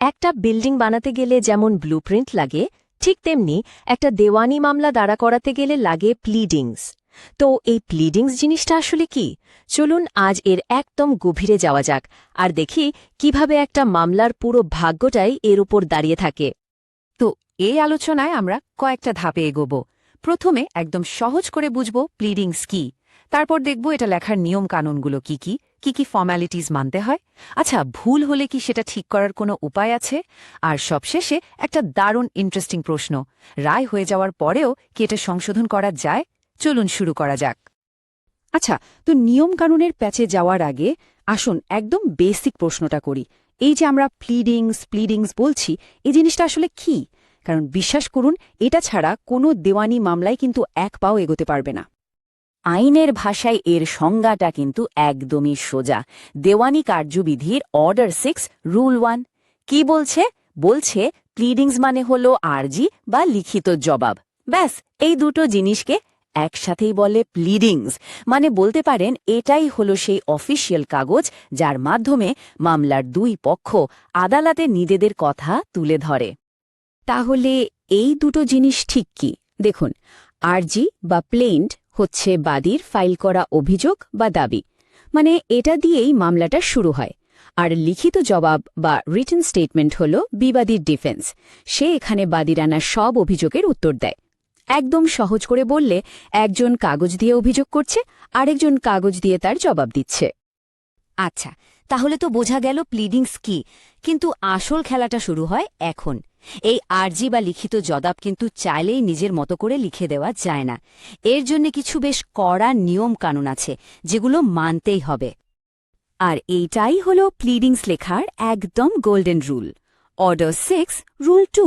একটা বিল্ডিং বানাতে গেলে যেমন ব্লুপ্রিন্ট লাগে, ঠিক তেমনি একটা দেওয়ানি মামলা দাঁড়া করাতে গেলে লাগে প্লিডিংস তো এই প্লিডিংস জিনিসটা আসলে কি? চলুন আজ এর একদম গভীরে যাওয়া যাক, আর দেখি কীভাবে একটা মামলার পুরো ভাগ্যটাই এর উপর দাঁড়িয়ে থাকে। তো এই আলোচনায় আমরা কয়েকটা ধাপে এগোব। প্রথমে একদম সহজ করে বুঝব প্লিডিংস কি। তারপর দেখব এটা লেখার নিয়ম কানুনগুলো কি কি। কি কি ফর্ম্যালিটিস মানতে হয়? আচ্ছা ভুল হলে কি সেটা ঠিক করার কোনো উপায় আছে? আর সবশেষে একটা দারুণ ইন্টারেস্টিং প্রশ্ন। রায় হয়ে যাওয়ার পরেও কি এটা সংশোধন করা যায়? চলুন শুরু করা যাক। আচ্ছা তো নিয়ম কানুনের প্যাচে যাওয়ার আগে আসুন একদম বেসিক প্রশ্নটা করি। এই যে আমরা প্লিডিংস প্লিডিংস বলছি, এই জিনিসটা আসলে কি? কারণ বিশ্বাস করুন, এটা ছাড়া কোনো দেওয়ানি মামলায় কিন্তু এক পাও এগোতে পারবে না। আইনের ভাষায় এর সংজ্ঞাটা কিন্তু একদমই সোজা। দেওয়ানি কার্যবিধির অর্ডার সিক্স, রুল ওয়ান। কি বলছে? বলছে প্লিডিংস মানে হল আরজি বা লিখিত জবাব। ব্যাস, এই দুটো জিনিসকে একসাথেই বলে প্লিডিংস মানে বলতে পারেন, এটাই হলো সেই অফিসিয়াল কাগজ যার মাধ্যমে মামলার দুই পক্ষ আদালতে নিজেদের কথা তুলে ধরে। তাহলে এই দুটো জিনিস ঠিক কি? দেখুন, আরজি বা প্লেন্ট হচ্ছে বাদীর ফাইল করা অভিযোগ বা দাবি। মানে এটা দিয়েই মামলাটা শুরু হয়। আর লিখিত জবাব বা রিটেন স্টেটমেন্ট হল বিবাদীর ডিফেন্স সে এখানে বাদীর আনা সব অভিযোগের উত্তর দেয়। একদম সহজ করে বললে, একজন কাগজ দিয়ে অভিযোগ করছে, আরেকজন কাগজ দিয়ে তার জবাব দিচ্ছে। আচ্ছা তাহলে তো বোঝা গেল প্লিডিংস কি। কিন্তু আসল খেলাটা শুরু হয় এখন। এই আর্জি বা লিখিত জবাব কিন্তু চাইলেই নিজের মতো করে লিখে দেওয়া যায় না। এর জন্য কিছু বেশ কড়া নিয়ম কানুন আছে, যেগুলো মানতেই হবে। আর এইটাই হল প্লিডিংস লেখার একদম golden rule order six rule two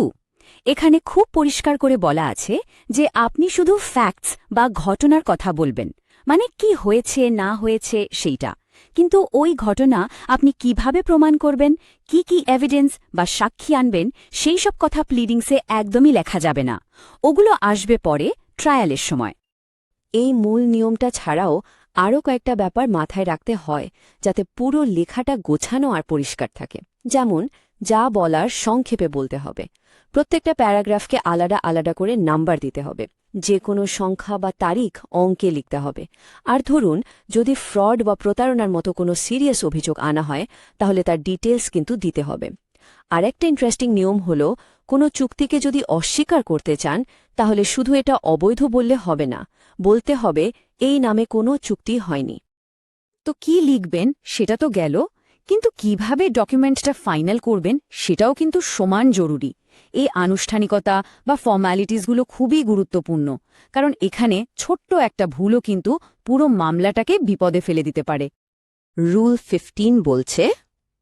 এখানে খুব পরিষ্কার করে বলা আছে যে আপনি শুধু ফ্যাক্টস বা ঘটনার কথা বলবেন। মানে কি হয়েছে, না হয়েছে, সেইটা। কিন্তু ওই ঘটনা আপনি কীভাবে প্রমাণ করবেন? কি কি এভিডেন্স বা সাক্ষী আনবেন? সেই সব কথা প্লিডিংসে একদমই লেখা যাবে না। ওগুলো আসবে পরে ট্রায়ালের সময়। এই মূল নিয়মটা ছাড়াও আরও কয়েকটা ব্যাপার মাথায় রাখতে হয়, যাতে পুরো লেখাটা গোছানো আর পরিষ্কার থাকে। যেমন, যা বলার সংক্ষেপে বলতে হবে। প্রত্যেকটা প্যারাগ্রাফকে আলাদা আলাদা করে নাম্বার দিতে হবে। যে কোনো সংখ্যা বা তারিখ অঙ্কে লিখতে হবে। আর ধরুন, যদি ফ্রড বা প্রতারণার মতো কোনো সিরিয়াস অভিযোগ আনা হয়, তাহলে তার ডিটেলস কিন্তু দিতে হবে। আর একটা ইন্টারেস্টিং নিয়ম হল, কোনো চুক্তিকে যদি অস্বীকার করতে চান, তাহলে শুধু এটা অবৈধ বললে হবে না, বলতে হবে, এই নামে কোনো চুক্তি হয়নি। তো কি লিখবেন, সেটা তো গেল, কিন্তু কীভাবে ডকুমেন্টটা ফাইনাল করবেন, সেটাও কিন্তু সমান জরুরি। এই আনুষ্ঠানিকতা বা ফর্ম্যালিটিসগুলো খুবই গুরুত্বপূর্ণ, কারণ এখানে ছোট্ট একটা ভুলও কিন্তু পুরো মামলাটাকে বিপদে ফেলে দিতে পারে। রুল ফিফটিন বলছে,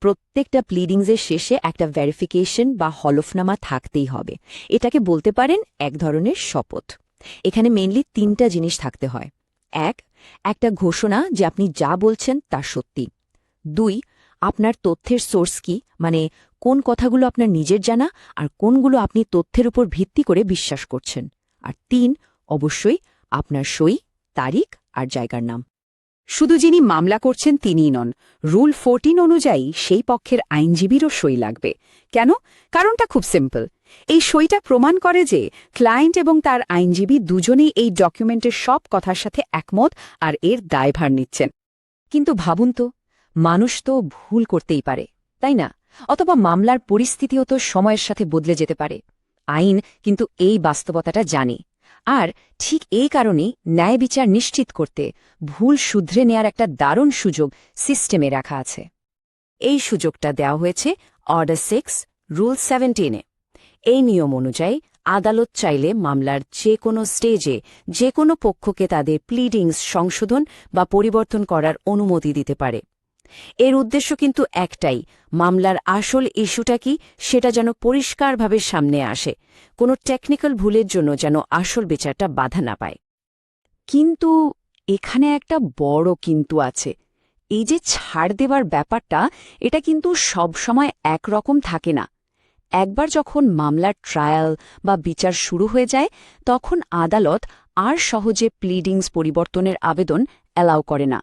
প্রত্যেকটা প্লিডিংসের শেষে একটা ভেরিফিকেশন বা হলফনামা থাকতেই হবে। এটাকে বলতে পারেন এক ধরনের শপথ। এখানে মেনলি তিনটা জিনিস থাকতে হয়। এক, একটা ঘোষণা যে আপনি যা বলছেন তা সত্যি। দুই আপনার তথ্যের সোর্স কি? মানে কোন কথাগুলো আপনার নিজের জানা আর কোনগুলো আপনি তথ্যের উপর ভিত্তি করে বিশ্বাস করছেন? আর তিন, অবশ্যই আপনার সই, তারিখ আর জায়গার নাম। শুধু যিনি মামলা করছেন তিনিই নন, রুল ফোরটিন অনুযায়ী সেই পক্ষের আইনজীবীরও সই লাগবে। কেন? কারণটা খুব সিম্পল এই সইটা প্রমাণ করে যে ক্লায়েন্ট এবং তার আইনজীবী দুজনেই এই ডকুমেন্টের সব কথার সাথে একমত আর এর দায়ভার নিচ্ছেন। কিন্তু ভাবুন তো মানুষ তো ভুল করতেই পারে, তাই না? অথবা মামলার পরিস্থিতিও তো সময়ের সাথে বদলে যেতে পারে। আইন কিন্তু এই বাস্তবতাটা জানে। আর ঠিক এই কারণেই ন্যায় বিচার নিশ্চিত করতে ভুল শুধরে নেয়ার একটা দারুণ সুযোগ সিস্টেমে রাখা আছে। এই সুযোগটা দেওয়া হয়েছে অর্ডার সিক্স, রুল সেভেন্টিনে এই নিয়ম অনুযায়ী আদালত চাইলে মামলার যে কোনো স্টেজে যে কোনো পক্ষকে তাদের প্লিডিংস সংশোধন বা পরিবর্তন করার অনুমতি দিতে পারে। এর উদ্দেশ্য কিন্তু একটাই, মামলার আসল ইস্যুটা কি সেটা যেন পরিষ্কারভাবে সামনে আসে, কোনো টেকনিক্যাল ভুলের জন্য যেন আসল বিচারটা বাধা না পায়। কিন্তু এখানে একটা বড় কিন্তু আছে, এই যে ছাড় দেওয়ার ব্যাপারটা, এটা কিন্তু সব সময় একরকম থাকে না। একবার যখন মামলার ট্রায়াল বা বিচার শুরু হয়ে যায়, তখন আদালত আর সহজে প্লিডিংস পরিবর্তনের আবেদন অ্যালাউ করে না।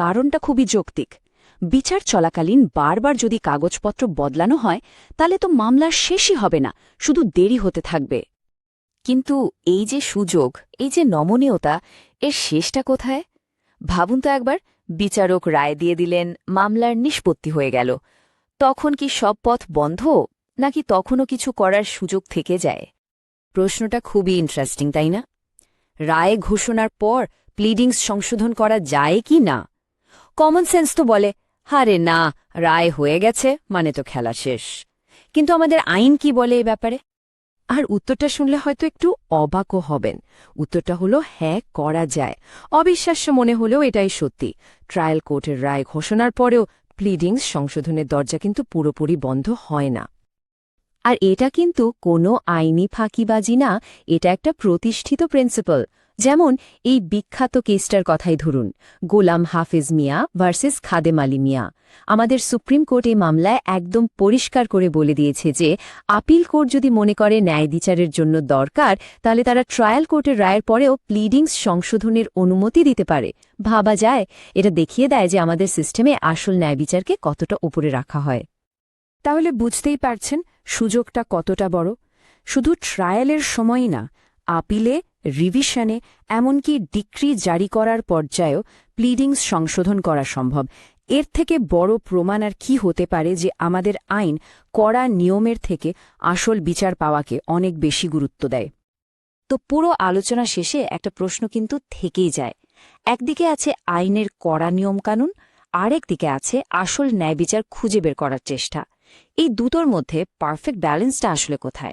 কারণটা খুবই যৌক্তিক। বিচার চলাকালীন বারবার যদি কাগজপত্র বদলানো হয়, তাহলে তো মামলার শেষই হবে না, শুধু দেরি হতে থাকবে। কিন্তু এই যে সুযোগ, এই যে নমনীয়তা, এর শেষটা কোথায়? ভাবুন তো একবার, বিচারক রায় দিয়ে দিলেন, মামলার নিষ্পত্তি হয়ে গেল। তখন কি সব পথ বন্ধ, নাকি তখনও কিছু করার সুযোগ থেকে যায়? প্রশ্নটা খুবই ইন্টারেস্টিং তাই না? রায় ঘোষণার পর প্লিডিংস সংশোধন করা যায় কি না? কমন সেন্স তো বলে হারে না, রায় হয়ে গেছে মানে তো খেলা শেষ। কিন্তু আমাদের আইন কি বলে এ ব্যাপারে? আর উত্তরটা শুনলে হয়তো একটু অবাকও হবেন। উত্তরটা হলো হ্যাঁ করা যায়। অবিশ্বাস্য মনে হলেও এটাই সত্যি। ট্রায়াল কোর্টের রায় ঘোষণার পরেও প্লিডিংস সংশোধনের দরজা কিন্তু পুরোপুরি বন্ধ হয় না। আর এটা কিন্তু কোনো আইনি ফাঁকিবাজি না, এটা একটা প্রতিষ্ঠিত প্রিন্সিপাল যেমন, এই বিখ্যাত কেসটার কথাই ধরুন, গোলাম হাফিজ মিয়া ভার্সেস খাদেম আলী মিয়া। আমাদের সুপ্রিম কোর্ট এই মামলায় একদম পরিষ্কার করে বলে দিয়েছে যে, আপিল কোর্ট যদি মনে করে ন্যায় বিচারের জন্য দরকার, তাহলে তারা ট্রায়াল কোর্টের রায়ের পরেও প্লিডিংস সংশোধনের অনুমতি দিতে পারে। ভাবা যায়, এটা দেখিয়ে দেয় যে আমাদের সিস্টেমে আসল ন্যায় বিচারকে কতটা উপরে রাখা হয়। তাহলে বুঝতেই পারছেন সুযোগটা কতটা বড়। শুধু ট্রায়ালের সময়ই না, আপিলে রিভিশনে এমনকি ডিক্রি জারি করার পর্যায়েও প্লিডিংস সংশোধন করা সম্ভব। এর থেকে বড় প্রমাণ আর কি হতে পারে যে আমাদের আইন কড়া নিয়মের থেকে আসল বিচার পাওয়াকে অনেক বেশি গুরুত্ব দেয়। তো পুরো আলোচনা শেষে একটা প্রশ্ন কিন্তু থেকেই যায়। একদিকে আছে আইনের কড়া নিয়মকানুন আরেক দিকে আছে আসল ন্যায় বিচার খুঁজে বের করার চেষ্টা। এই দুটোর মধ্যে পারফেক্ট ব্যালেন্সটা আসলে কোথায়?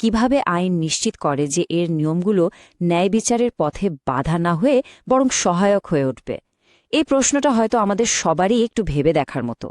কীভাবে আইন নিশ্চিত করে যে এর নিয়মগুলো ন্যায় বিচারের পথে বাধা না হয়ে বরং সহায়ক হয়ে উঠবে? এই প্রশ্নটা হয়তো আমাদের সবারই একটু ভেবে দেখার মতো।